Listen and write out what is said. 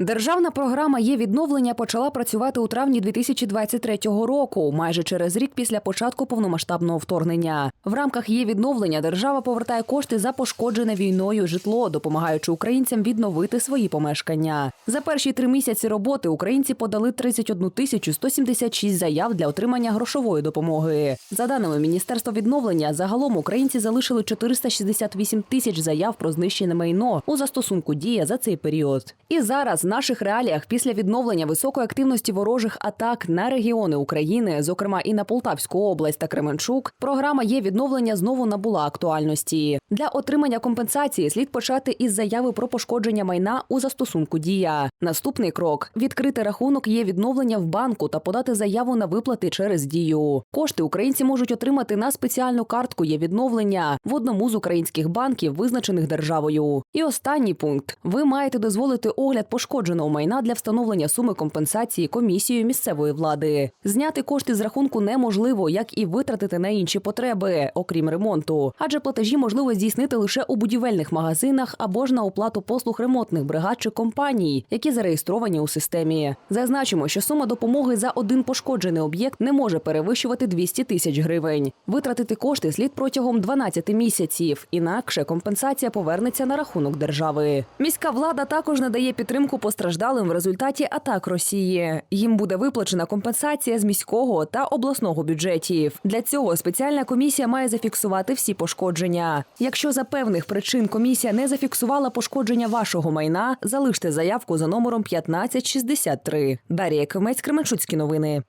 Державна програма є відновлення почала працювати у травні 2023 року, майже через рік після початку повномасштабного вторгнення. В рамках її відновлення держава повертає кошти за пошкоджене війною житло, допомагаючи українцям відновити свої помешкання. За перші три місяці роботи українці подали 31 тисячу 176 заяв для отримання грошової допомоги. За даними Міністерства відновлення, загалом українці залишили 468 тисяч заяв про знищене майно у застосунку дія за цей період. І зараз наших реаліях після відновлення високої активності ворожих атак на регіони України, зокрема і на Полтавську область та Кременчук, програма є відновлення знову набула актуальності. Для отримання компенсації слід почати із заяви про пошкодження майна у застосунку дія. Наступний крок відкрити рахунок є відновлення в банку та подати заяву на виплати через дію. Кошти українці можуть отримати на спеціальну картку є відновлення в одному з українських банків, визначених державою. І останній пункт: ви маєте дозволити огляд пошкодженого майна для встановлення суми компенсації комісією місцевої влади. Зняти кошти з рахунку неможливо, як і витратити на інші потреби, окрім ремонту, адже платежі можливо здійснити лише у будівельних магазинах або ж на оплату послуг ремонтних бригад чи компаній, які зареєстровані у системі. Зазначимо, що сума допомоги за один пошкоджений об'єкт не може перевищувати 200 тисяч гривень. Витратити кошти слід протягом 12 місяців, інакше компенсація повернеться на рахунок держави. Міська влада також надає підтримку постраждалим в результаті атак Росії. Їм буде виплачена компенсація з міського та обласного бюджетів. Для цього спеціальна комісія має зафіксувати всі пошкодження. Якщо за певних причин комісія не зафіксувала пошкодження вашого майна, залиште заявку за номером 1563. Дарія Кимець, Кременчуцькі новини.